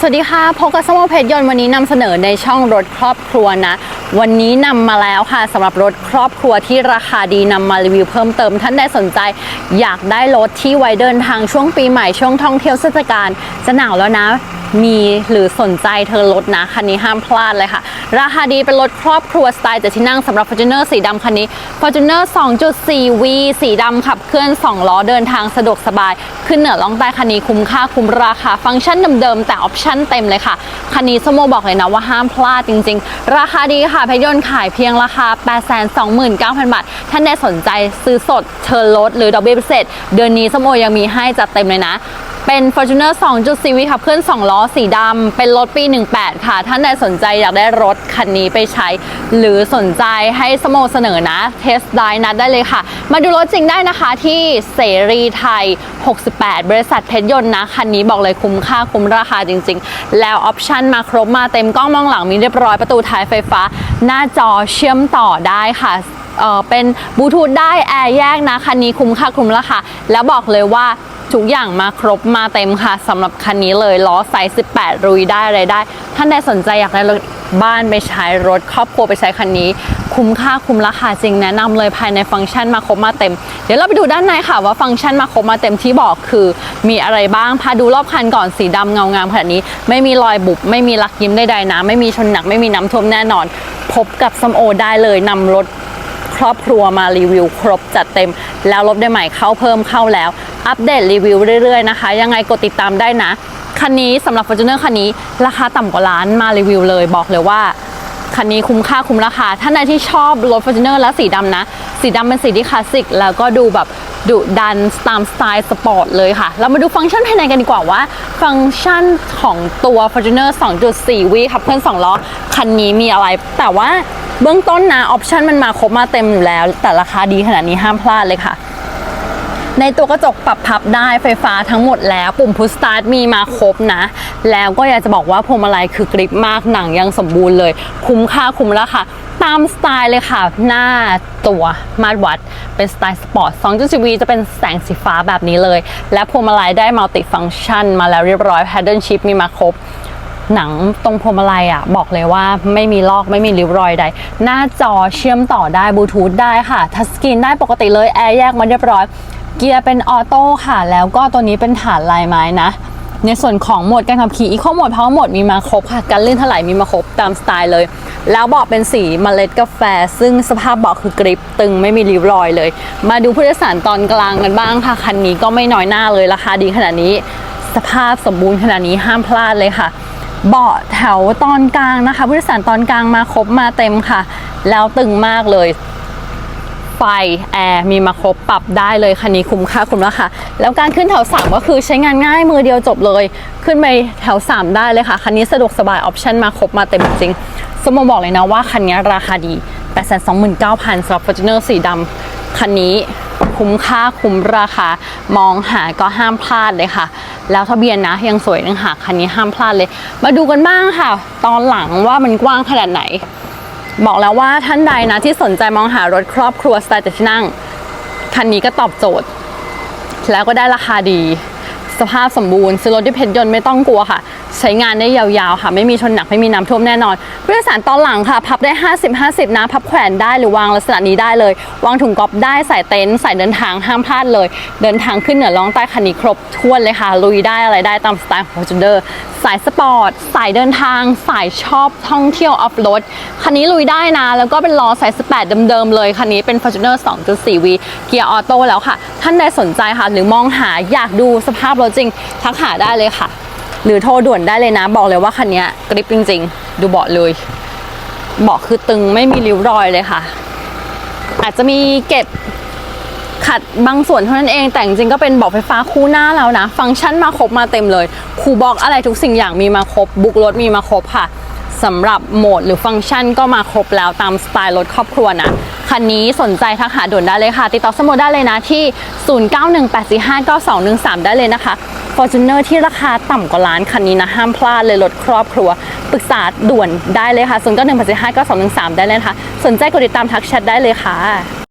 สวัสดีค่ะพบกับสมอเพชรยนต์วันนี้นำเสนอในช่องรถครอบครัวนะ วันนี้นำมาแล้วค่ะสำหรับรถครอบครัวที่ราคาดีนำมารีวิวเพิ่มเติม ท่านใดสนใจ อยากได้รถที่ไว้เดินทางช่วงปีใหม่ช่วงท่องเที่ยวเทศกาลจะหนาวแล้วนะมีหรือสนใจเธอรถนะ คันนี้ห้ามพลาดเลยค่ะ ราคาดีเป็นรถครอบครัวสไตล์เจ็ดที่นั่งสำหรับ Fortuner สีดำคันนี้ Fortuner 2.4V สีดำขับเคลื่อน 2 ล้อเดินทางสะดวกสบาย ขึ้นเหนือล่องใต้คันนี้คุ้มค่าคุ้มราคา ฟังก์ชันเดิมๆ แต่ออปชั่นเต็มเลยค่ะ คันนี้สโมบอกเลยนะว่าห้ามพลาดจริง ๆ ราคาดีค่ะเพยนต์ขายเพียงราคา 829,000 บาท ท่านใดสนใจซื้อสดเชิญลดหรือดอกเบี้ยพิเศษ เดือนนี้สโมยังมีให้จัดเต็มเลยนะ เป็น Fortuner 2.4 วิขับเคลื่อน 2 ล้อสีดำ เป็นรถปี 18 ค่ะ ท่านใดสนใจอยากได้รถคันนี้ไปใช้ หรือสนใจให้สโมเสนอนะ เทสไดนัดได้เลยค่ะ มาดูรถจริงได้นะคะที่เสรีไทย 68 บริษัทเพชรยนต์นะ คันนี้บอกเลยคุ้มค่าคุ้มราคาจริง ๆ แล้วออปชันมาครบมาเต็มกล้องมองหลังมีเรียบร้อยประตูท้ายไฟฟ้า หน้าจอเชื่อมต่อได้ค่ะเออเป็นบลูทูธได้แอร์แยกนะ คันนี้คุ้มค่าคุ้มราคาแล้วบอกเลยว่า ทุกอย่างมาครบมาเต็มค่ะสำหรับคันนี้เลยล้อไซส์ 18 รุยได้อะไรได้ ท่านใดสนใจอยากได้รถบ้านไปใช้รถครอบครัวไปใช้คันนี้ คุ้มค่าคุ้มราคาจริงแนะนำเลยภายในฟังก์ชันมาครบมาเต็ม เดี๋ยวเราไปดูด้านในค่ะว่าฟังก์ชันมาครบมาเต็มที่บอกคือมีอะไรบ้างพาดูรอบคันก่อนสีดำเงางามขนาดนี้ ไม่มีรอยบุบไม่มีลักยิ้มใดๆนะไม่มีชนหนักไม่มีน้ำท่วมแน่นอน พบกับสมโอได้เลยนำรถครอบครัวมารีวิว ครบจัดเต็ม แล้วรถได้ใหม่เข้าเพิ่มเข้าแล้ว อัปเดตรีวิวเรื่อยๆนะคะ ยังไงกดติดตามได้นะ คันนี้สำหรับ Fortuner คันนี้ราคาต่ำกว่าล้านมารีวิวเลยบอกเลยว่าคันนี้คุ้มค่าคุ้มราคา ท่านใดที่ชอบรถ Fortuner และสีดำนะ สีดำเป็นสีที่คลาสสิก แล้วก็ดูแบบดุดันตามสไตล์สปอร์ตเลยค่ะ เรามาดูฟังก์ชันภายในกันดีกว่าว่า ฟังก์ชันของตัว Fortuner 2.4วิขับเคลื่อน2ล้อ คันนี้มีอะไร แต่ว่าเบื้องต้นนะ ออปชันมันมาครบมาเต็มอยู่แล้ว แต่ราคาดีขนาดนี้ห้ามพลาดเลยค่ะ ในตัวกระจกปรับพับได้ไฟฟ้าทั้งหมดแล้ว ปุ่มพุชสตาร์ทมีมาครบนะ แล้วก็อยากจะบอกว่าพวงมาลัยคือกริปมากหนังยังสมบูรณ์เลย คุ้มค่าคุ้มราคาตามสไตล์เลยค่ะ หน้าตัวมาตรวัด เป็นสไตล์สปอร์ต2.4 V จะเป็นแสงสีฟ้าแบบนี้เลย และพวงมาลัยได้มัลติฟัง c t ชันมาแล้วเรียบร้อย Paddle Shift มีมาครบหนังตรงพวงมาลัยอะ บอกเลยว่าไม่มีลอกไม่มีริ้วรอยใด หน้าจอเชื่อมต่อได้บลูทูธได้ค่ะ ทัชสกรีนได้ปกติเลย แอร์แยกมาเรียบร้อย เกียร์เป็นออโต้ค่ะ แล้วก็ตัวนี้เป็นฐานลายไม้นะ ในส่วนของโหมดการขับขี่อีโคโหมดพาวโหมดมีมาครบค่ะการลื่นถลายมีมาครบตามสไตล์เลย แล้วเบาะเป็นสีเมล็ดกาแฟ ซึ่งสภาพเบาะคือกริปตึงไม่มีริ้วรอยเลย มาดูผู้โดยสารตอนกลางกันบ้างค่ะ คันนี้ก็ไม่น้อยหน้าเลยราคาดีขนาดนี้ สภาพสมบูรณ์ขนาดนี้ห้ามพลาดเลยค่ะเบาะแถวตอนกลางนะคะผู้โดยสารตอนกลางมาครบมาเต็มค่ะ แล้วตึงมากเลย ไฟ แอร์ มีมาครบปรับได้เลยคันนี้คุ้มค่าคุ้มราคาแล้วการขึ้นแถว 3 ก็คือใช้งานง่ายมือเดียวจบเลย ขึ้นไปแถว 3 ได้เลยค่ะ คันนี้สะดวกสบายออปชั่นมาครบมาเต็มจริงสมมบอกเลยนะว่าคันนี้ราคาดี 829,000สำหรับ Fortuner สีดำคันนี้คุ้มค่าคุ้มราคามองหาก็ห้ามพลาดเลยค่ะ แล้วทะเบียนนะยังสวยยังหากคันนี้ห้ามพลาดเลย มาดูกันบ้างค่ะ ตอนหลังว่ามันกว้างขนาดไหน บอกแล้วว่าท่านใดนะที่สนใจมองหารถครอบครัวสไตล์เจ็ดที่นั่ง คันนี้ก็ตอบโจทย์ แล้วก็ได้ราคาดี สภาพสมบูรณ์ซื้อรถที่เพชรยนต์ไม่ต้องกลัวค่ะ ใช้งานได้ยาวๆค่ะ ไม่มีชนหนักไม่มีน้ำท่วมแน่นอนผู้โดยสารตอนหลังค่ะ พับได้ 50-50 นะ พับแขวนได้หรือวางลักษณะนี้ได้เลย วางถุงก๊อฟได้ใส่เต็นท์ใส่เดินทางห้ามพลาดเลย เดินทางขึ้นเหนือล่องใต้คันนี้ครบถ้วนเลยค่ะ ลุยได้อะไรได้ตามสไตล์ของ Fortuner สายสปอร์ตสายเดินทาง สายชอบท่องเที่ยวออฟโรดคันนี้ลุยได้นะ แล้วก็เป็นล้อสาย18เดิมๆเลย คันนี้เป็น Fortuner 2.4V เกียร์ออโต้แล้วค่ะ ท่านใดสนใจค่ะ หรือมองหาอยากดูสภาพรถจริงทักหาได้เลยค่ะ หรือโทรด่วนได้เลยนะ บอกเลยว่าคันนี้กริปจริง ๆ ดูเบาะเลยเบาะคือตึงไม่มีริ้วรอยเลยค่ะ อาจจะมีเก็บขัดบางส่วนเท่านั้นเองแต่จริงๆก็เป็นเบอกไฟฟ้าคู่หน้าแล้วนะ ฟังก์ชันมาครบมาเต็มเลยคูบ็อกอะไรทุกสิ่งอย่างมีมาครบ บุกรถมีมาครบค่ะสำหรับโหมดหรือฟังก์ชันก็มาครบแล้วตามสไตล์รถครอบครัวนะ คันนี้สนใจทักหาด่วนได้เลยค่ะ ติดต่อสโมได้เลยนะที่ 0918459213 ได้เลยนะคะ Fortuner ที่ราคาต่ำกว่าล้านคันนี้นะ ห้ามพลาดเลยรถครอบครัว ปรึกษาด่วนได้เลยค่ะ 0 9 1 8 5 9 2 1 3 ได้เลยนะคะ สนใจกดติดตามทักแชทได้เลยค่ะ